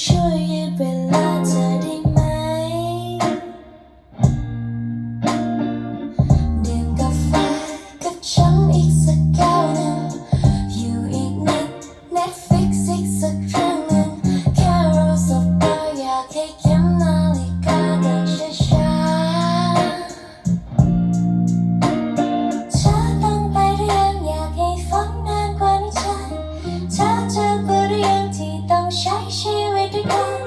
ช่วยยืดเวลาเธอได้ไหม ดื่มกาแฟกับฉันอีกสักแก้วหนึ่งอยู่อีกนิด Netflix อีกสักครั้งหนึ่งแค่เราสบตาอยากให้ ก